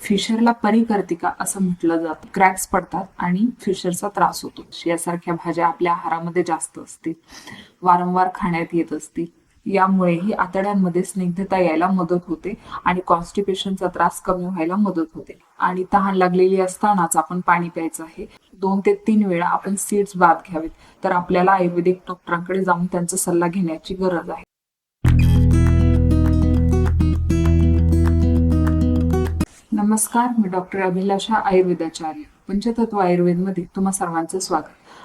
फिशरला परिकर्तिका असं म्हटलं जातं. क्रॅक्स पडतात आणि फिशरचा त्रास होतो. यासारख्या भाज्या आपल्या आहारामध्ये जास्त असतील. वारंवार खाण्यात येत असतील. यामुळेही आतड्यांमध्ये स्निग्धता यायला मदत होते आणि कॉन्स्टिपेशनचा त्रास कमी व्हायला मदत होते. आणि तहान लागलेली असतानाच आपण पाणी प्यायचं आहे. दोन ते तीन वेळा आपण सीड्स बाद घ्यावेत. तर आपल्याला आयुर्वेदिक डॉक्टरांकडे जाऊन त्यांचा सल्ला घेण्याची गरज आहे. नमस्कार मी डॉक्टर अभिलाषा आयुर्वेदाचार्य पंचतत्व आयुर्वेदमध्ये तुम्हा सर्वांचं स्वागत.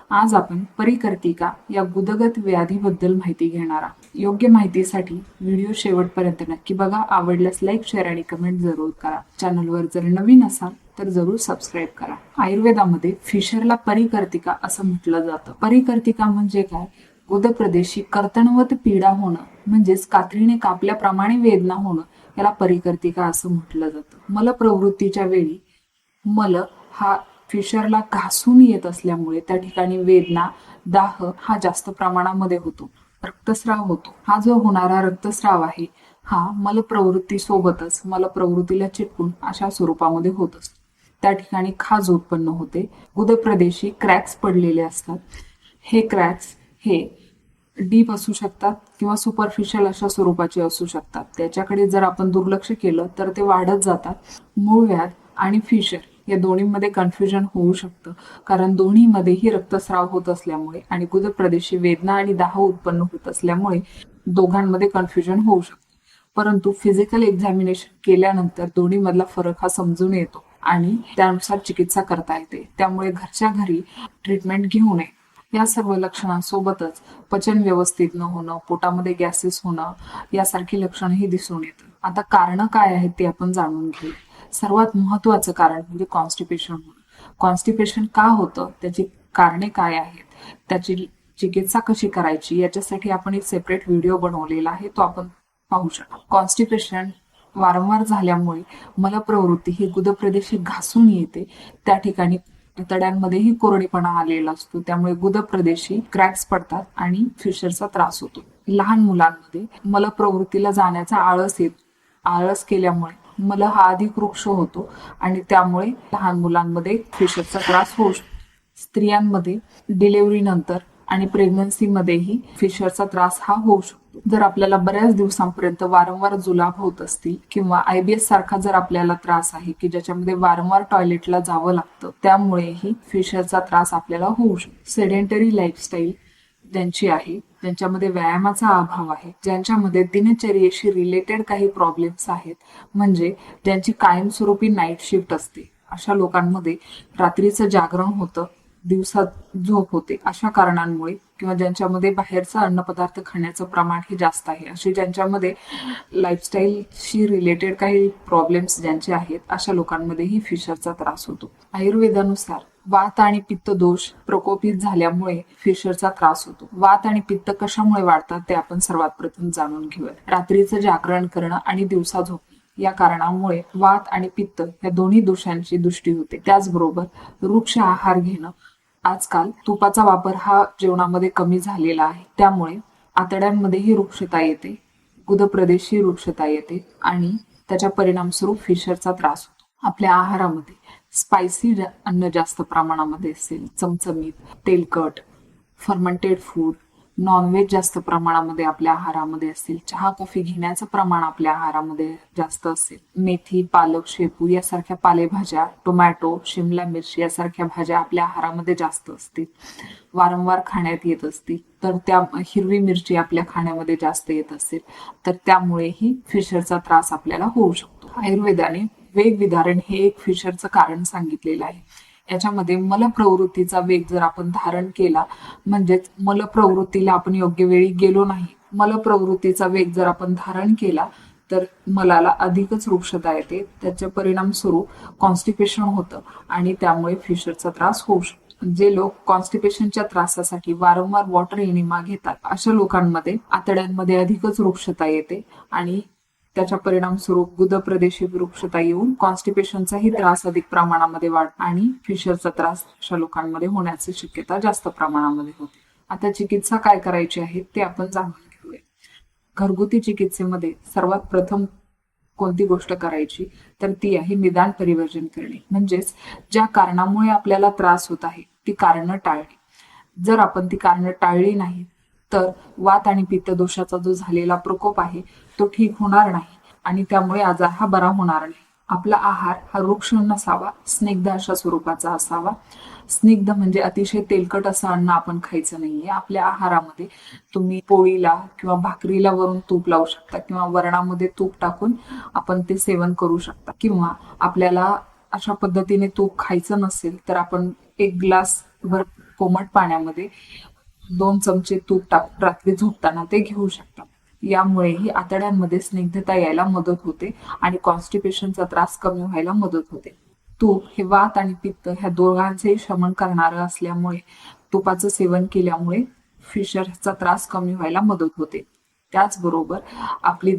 आज आपण परिकर्तिका या गुदगत व्याधीबद्दल माहिती घेणार आहोत. योग्य माहितीसाठी व्हिडिओ शेवटपर्यंत नक्की बघा. आवडल्यास लाईक शेअर आणि कमेंट जरूर करा. चॅनलवर जर नवीन असाल तर जरूर सबस्क्राईब करा. आयुर्वेदामध्ये फिशरला परिकर्तिका असं म्हटलं जातं. परिकर्तिका म्हणजे काय? गुदप्रदेशी कर्तनवत पीडा होणं म्हणजेच कात्रीने कापल्याप्रमाणे वेदना होणं याला परिकर्तिका असं म्हटलं जातं? मल प्रवृत्तीच्या वेळी मल हा फिशरला घासून येत असल्यामुळे त्या ठिकाणी वेदना दाह हा जास्त प्रमाणामध्ये होतो. रक्तस्राव होतो. हा जो होणारा रक्तस्राव आहे हा मल प्रवृत्ती सोबतच मलप्रवृत्तीला चिटकून अशा स्वरूपामध्ये होत असतो. त्या ठिकाणी खाज उत्पन्न होते. गुदप्रदेशी क्रॅक्स पडलेले असतात. हे क्रॅक्स हे डीप असू शकतात किंवा सुपरफिशियल अशा स्वरूपाचे असू शकतात. त्याच्याकडे जर आपण दुर्लक्ष केलं तर ते वाढत जातात. मूळव्याध आणि फिशर या दोन्हीमध्ये कन्फ्युजन होऊ शकतं. कारण दोन्हीमध्येही रक्तस्राव होत असल्यामुळे आणि गुदप्रदेशी वेदना आणि दाह उत्पन्न होत असल्यामुळे दोघांमध्ये कन्फ्युजन होऊ शकतं. परंतु फिजिकल एक्झामिनेशन केल्यानंतर दोन्हीमधला फरक हा समजून येतो आणि त्यानुसार चिकित्सा करता येते. त्यामुळे घरच्या घरी ट्रीटमेंट घेऊ नये. या सर्व लक्षणांसोबतच पचन व्यवस्थित न होणं पोटामध्ये गॅसेस होणं यासारखी लक्षणंही दिसून येतात. आता कारण काय आहेत ते आपण जाणून घेऊ. सर्वात महत्वाचं कारण म्हणजे कॉन्स्टिपेशन होणं. कॉन्स्टिपेशन का होतं? त्याची कारणे काय आहेत? त्याची चिकित्सा कशी करायची? याच्यासाठी आपण एक सेपरेट व्हिडिओ बनवलेला आहे तो आपण पाहू शकतो. कॉन्स्टिपेशन वारंवार झाल्यामुळे मलप्रवृत्ती ही गुदप्रदेशी घासून येते. त्या ठिकाणी तड्यांमध्येही कोरडेपणा आलेला असतो. त्यामुळे गुदप्रदेशी क्रॅक्स पडतात आणि फिशरचा त्रास होतो. लहान मुलांमध्ये मला प्रवृत्तीला जाण्याचा आळस येत आळस केल्यामुळे मल हा अधिक वृक्ष होतो आणि त्यामुळे लहान मुलांमध्ये फिशरचा त्रास होऊ शकतो. स्त्रियांमध्ये डिलेव्हरी नंतर आणि प्रेग्नन्सीमध्येही फिशरचा त्रास हा होऊ शकतो. जर आपल्याला बऱ्याच दिवसांपर्यंत वारंवार जुलाब होत असतील किंवा आयबीएस सारखा जर आपल्याला त्रास आहे की ज्याच्यामध्ये वारंवार टॉयलेटला जावं लागतं त्यामुळेही फिशरचा त्रास आपल्याला होऊ शकतो. सेडेंटरी लाईफस्टाईल ज्यांची आहे ज्यांच्यामध्ये व्यायामाचा अभाव आहे ज्यांच्यामध्ये दिनचर्येशी रिलेटेड काही प्रॉब्लेम्स आहेत म्हणजे ज्यांची कायमस्वरूपी नाईट शिफ्ट असते अशा लोकांमध्ये रात्रीचं जागरण होतं दिवसात झोप होते. अशा कारणांमुळे किंवा ज्यांच्यामध्ये बाहेरचा अन्नपदार्थ खाण्याचं प्रमाण हे जास्त आहे असे ज्यांच्यामध्ये लाईफस्टाईलशी रिलेटेड काही प्रॉब्लेम्स ज्यांचे आहेत अशा लोकांमध्येही फिशरचा त्रास होतो. आयुर्वेदानुसार वात आणि पित्त दोष प्रकोपित झाल्यामुळे फिशरचा त्रास होतो. वात आणि पित्त कशामुळे वाढतात ते आपण सर्वात प्रथम जाणून घेऊया रात्रीचं जागरण करणं आणि दिवसा झोप या कारणामुळे वात आणि पित्त या दोन्ही दोषांची दृष्टी होते. त्याचबरोबर वृक्ष आहार घेणं आजकाल तुपाचा वापर हा जेवणामध्ये कमी झालेला आहे. त्यामुळे आतड्यांमध्येही वृक्षता येते. गुदप्रदेशी वृक्षता येते आणि त्याच्या परिणामस्वरूप फिशरचा त्रास होतो. आपल्या आहारामध्ये स्पायसी अन्न जास्त प्रमाणामध्ये असेल. चमचमीत तेलकट फर्मंटेड फूड नॉनव्हेज जास्त प्रमाणामध्ये आपल्या आहारामध्ये असेल चहा कॉफी घेण्याचं प्रमाण आपल्या आहारामध्ये जास्त असेल. मेथी पालक शेपू यासारख्या पालेभाज्या टोमॅटो शिमला मिरची यासारख्या भाज्या आपल्या आहारामध्ये जास्त असतील. वारंवार खाण्यात येत असतील तर त्या हिरवी मिरची आपल्या खाण्यामध्ये जास्त येत असेल तर त्यामुळेही फिशरचा त्रास आपल्याला होऊ शकतो. आयुर्वेदाने वेग विधारण हे एक फिशरचं कारण सांगितलेलं आहे. याच्यामध्ये मलप्रवृत्तीचा वेग जर आपण धारण केला म्हणजेच मल प्रवृत्तीला आपण योग्य वेळी गेलो नाही मल प्रवृत्तीचा वेग जर आपण धारण केला तर मलाला अधिकच वृक्षता येते त्याचे परिणाम स्वरूप कॉन्स्टिपेशन होतं आणि त्यामुळे फिशरचा त्रास होऊ शकतो. जे लोक कॉन्स्टिपेशनच्या त्रासासाठी वारंवार वॉटर एनिमा घेतात अशा लोकांमध्ये आतड्यांमध्ये अधिकच वृक्षता येते आणि त्याच्या परिणाम स्वरूप गुदप्रदेशी वृक्षता येऊन कॉन्स्टिपेशनचाही त्रास अधिक प्रमाणामध्ये वाढ आणि फिशरचा त्रास अशा लोकांमध्ये होण्याची शक्यता जास्त प्रमाणामध्ये होते. आता चिकित्सा काय करायची आहे ते आपण जाणून घेऊया. घरगुती चिकित्सेमध्ये सर्वात प्रथम कोणती गोष्ट करायची? तर ती आहे निदान परिवर्जन करणे. म्हणजेच ज्या कारणामुळे आपल्याला त्रास होत आहे ती कारणं टाळली जर आपण ती कारणं टाळली नाही तर वात आणि पित्त दोषाचा जो झालेला प्रकोप आहे तो ठीक होणार नाही. आणि त्यामुळे आजार हा बरा होणार नाही. आपला आहार हा रुक्ष नसावा स्निग्ध अशा स्वरूपाचा असावा. स्निग्ध म्हणजे अतिशय तेलकट असं अन्न आपण खायचं नाहीये. आपल्या आहारामध्ये तुम्ही पोळीला किंवा भाकरीला वरून तूप लावू शकता किंवा वरणामध्ये तूप टाकून आपण ते सेवन करू शकता. किंवा आपल्याला अशा पद्धतीने तूप खायचं नसेल तर आपण एक ग्लास भर कोमट पाण्यामध्ये दोन चमचे तूप टाकून रात्री झोपताना ते घेऊ शकता. यामुळेही आतड्यांमध्ये स्निग्धता यायला मदत होते आणि कॉन्स्टिपेशनचा त्रास कमी व्हायला मदत होते. तूप हे वात आणि पित्त ह्या दोघांचेही शमन करणारं असल्यामुळे तुपाचं सेवन केल्यामुळे फिशरचा त्रास कमी व्हायला मदत होते. त्याचबरोबर आपली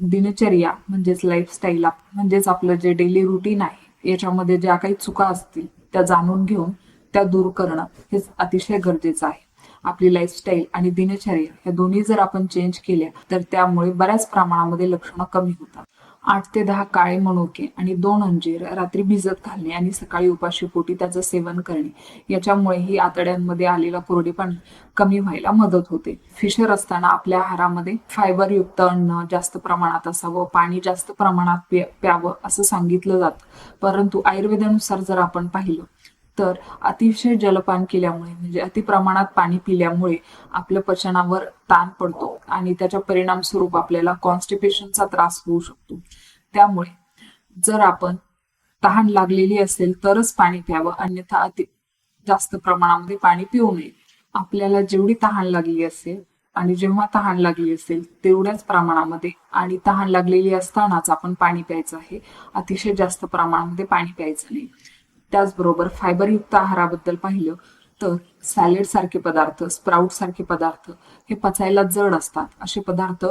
दिनचर्या म्हणजेच लाईफस्टाईल म्हणजेच आपलं जे डेली रुटीन आहे याच्यामध्ये ज्या काही चुका असतील त्या जाणून घेऊन त्या दूर करणं हे अतिशय गरजेचं आहे. आपली लाईफस्टाईल आणि दिनचर्या ह्या दोन्ही जर आपण चेंज केल्या तर त्यामुळे बऱ्याच प्रमाणामध्ये लक्षणं कमी होतात. आठ ते दहा काळे मनुके आणि दोन अंजीर रात्री भिजत घालणे आणि सकाळी उपाशी पोटी त्याचं सेवन करणे याच्यामुळेही आतड्यांमध्ये आलेला कोरडेपण कमी व्हायला मदत होते. फिशर असताना आपल्या आहारामध्ये फायबर युक्त अन्न जास्त प्रमाणात असावं पाणी जास्त प्रमाणात प्यावं असं सांगितलं जातं. परंतु आयुर्वेदानुसार जर आपण पाहिलं तर अतिशय जलपान केल्यामुळे म्हणजे अति प्रमाणात पाणी पिल्यामुळे आपल्या पचनावर ताण पडतो आणि त्याच्या परिणाम स्वरूप आपल्याला कॉन्स्टिपेशनचा त्रास होऊ शकतो. त्यामुळे जर आपण तहान लागलेली असेल तरच पाणी प्यावं अन्यथा अति जास्त प्रमाणामध्ये पाणी पिऊ नये. आपल्याला जेवढी तहान लागली असेल आणि जेव्हा तहान लागली असेल तेवढ्याच प्रमाणामध्ये आणि तहान लागलेली असतानाच आपण पाणी प्यायचं आहे. अतिशय जास्त प्रमाणामध्ये पाणी प्यायचं नाही. त्याचबरोबर फायबरयुक्त आहाराबद्दल पाहिलं तर सॅलेड सारखे पदार्थ स्प्राउट सारखे पदार्थ हे पचायला जड असतात. असे पदार्थ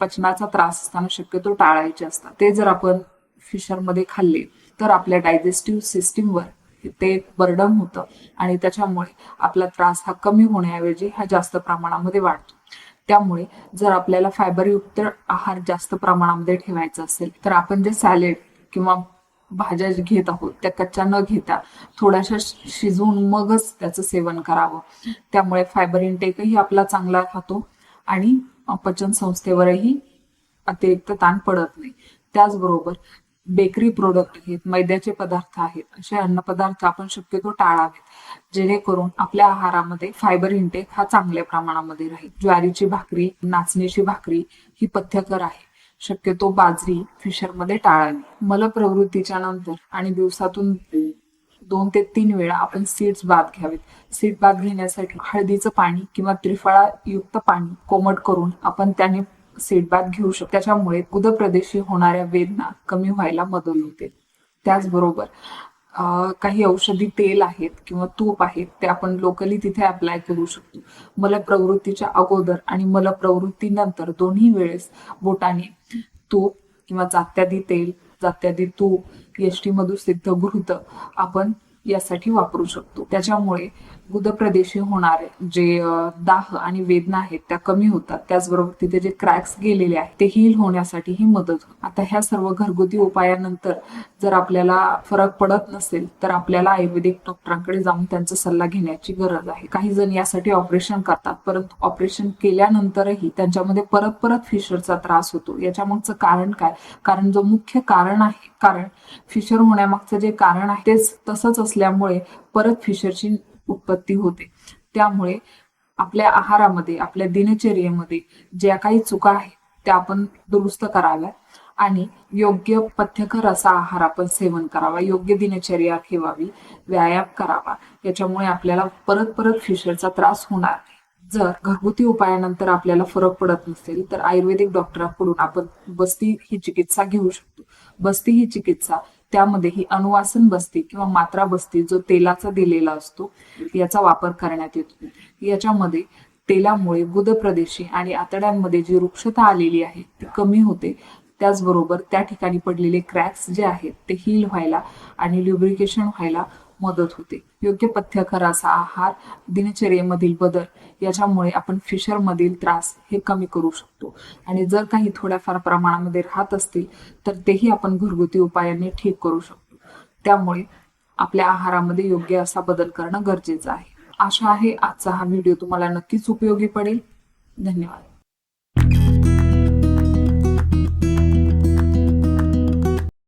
पचनाचा त्रास असताना शक्यतो टाळायचे असतात. ते जर आपण फिशरमध्ये खाल्ले तर आपल्या डायजेस्टिव्ह सिस्टीमवर ते बर्डन होतं आणि त्याच्यामुळे आपला त्रास हा कमी होण्याऐवजी हा जास्त प्रमाणामध्ये वाढतो. त्यामुळे जर आपल्याला फायबरयुक्त आहार जास्त प्रमाणामध्ये ठेवायचा असेल तर आपण जे सॅलेड किंवा भाज्या घेत आहोत त्या कच्च्या न घेता थोड्याशा शिजवून मगच त्याचं सेवन करावं. त्यामुळे फायबर इनटेकही आपला चांगला राहतो आणि पचन संस्थेवरही अतिरिक्त ताण पडत नाही. त्याचबरोबर बेकरी प्रोडक्ट आहेत मैद्याचे पदार्थ आहेत असे अन्नपदार्थ आपण शक्यतो टाळावेत. जेणेकरून आपल्या आहारामध्ये फायबर इंटेक हा चांगल्या प्रमाणामध्ये राहील. ज्वारीची भाकरी नाचणीची भाकरी ही पथ्यकर आहे. शक्यतो बाजरी फिशरमध्ये टाळावी. मलप्रवृत्तीच्या नंतर आणि दिवसातून दोन ते तीन वेळा आपण सीड्स बाथ घ्यावेत. सीड बाथ घेण्यासाठी हळदीचं पाणी किंवा त्रिफळा युक्त पाणी कोमट करून आपण त्याने सीड बाथ घेऊ शकतो. त्याच्यामुळे उदप्रदेशी होणाऱ्या वेदना कमी व्हायला मदत होते. त्याचबरोबर काही औषधी तेल आहेत किंवा तूप आहेत ते आपण लोकली तिथे अप्लाय करू शकतो. मला प्रवृत्तीच्या अगोदर आणि मला प्रवृत्तीनंतर दोन्ही वेळेस बोटाने तूप किंवा जात्यादी तेल जात्यादी तूप एसटी सिद्ध घृत आपण यासाठी वापरू शकतो. त्याच्यामुळे गुदप्रदेशी होणारे जे दाह आणि वेदना आहेत त्या कमी होतात. त्याचबरोबर तिथे जे क्रॅक्स गेलेले आहेत ते हील होण्यासाठी ही मदत आता ह्या सर्व घरगुती उपायानंतर जर आपल्याला फरक पडत नसेल तर आपल्याला आयुर्वेदिक डॉक्टरांकडे जाऊन त्यांचा सल्ला घेण्याची गरज आहे. काही जण यासाठी ऑपरेशन करतात परंतु ऑपरेशन केल्यानंतरही त्यांच्यामध्ये परत परत फिशरचा त्रास होतो. याच्या मागचं कारण काय? कारण जो मुख्य कारण आहे कारण फिशर होण्यामागचं जे कारण आहे तेच तसंच असल्यामुळे परत फिशरची उत्पत्ती होते. त्यामुळे आपल्या आहारामध्ये आपल्या दिनचर्येमध्ये ज्या काही चुका आहेत त्या आपण दुरुस्त कराव्या आणि योग्य पथ्यकर असा आहार आपण सेवन करावा योग्य दिनचर्या ठेवावी व्यायाम करावा. याच्यामुळे आपल्याला परत परत फिशरचा त्रास होणार नाही. जर घरगुती उपायानंतर आपल्याला फरक पडत नसेल तर आयुर्वेदिक डॉक्टरांकडून आपण बस्ती ही चिकित्सा घेऊ शकतो. बस्ती ही चिकित्सा त्यामध्ये ही अनुवासन बस्ती किंवा मात्रा बस्ती जो तेलाचा दिलेला असतो याचा वापर करण्यात येतो. याच्यामध्ये तेलामुळे गुदप्रदेशी आणि आतड्यांमध्ये जी वृक्षता आलेली आहे ती कमी होते. त्याचबरोबर त्या ठिकाणी पडलेले क्रॅक्स जे आहेत ते हील व्हायला आणि ल्युब्रिकेशन व्हायला मदत होते. योग्य पथ्यकर असा आहार दिनचर्येमधील बदल याच्यामुळे आपण फिशर मधील त्रास हे कमी करू शकतो. आणि जर काही थोड्याफार प्रमाणामध्ये राहत असतील तर तेही आपण घरगुती उपायाने ठीक करू शकतो. त्यामुळे आपल्या आहारामध्ये योग्य असा बदल करणं गरजेचं आहे. आशा आहे आजचा हा व्हिडिओ तुम्हाला नक्कीच उपयोगी पडेल. धन्यवाद.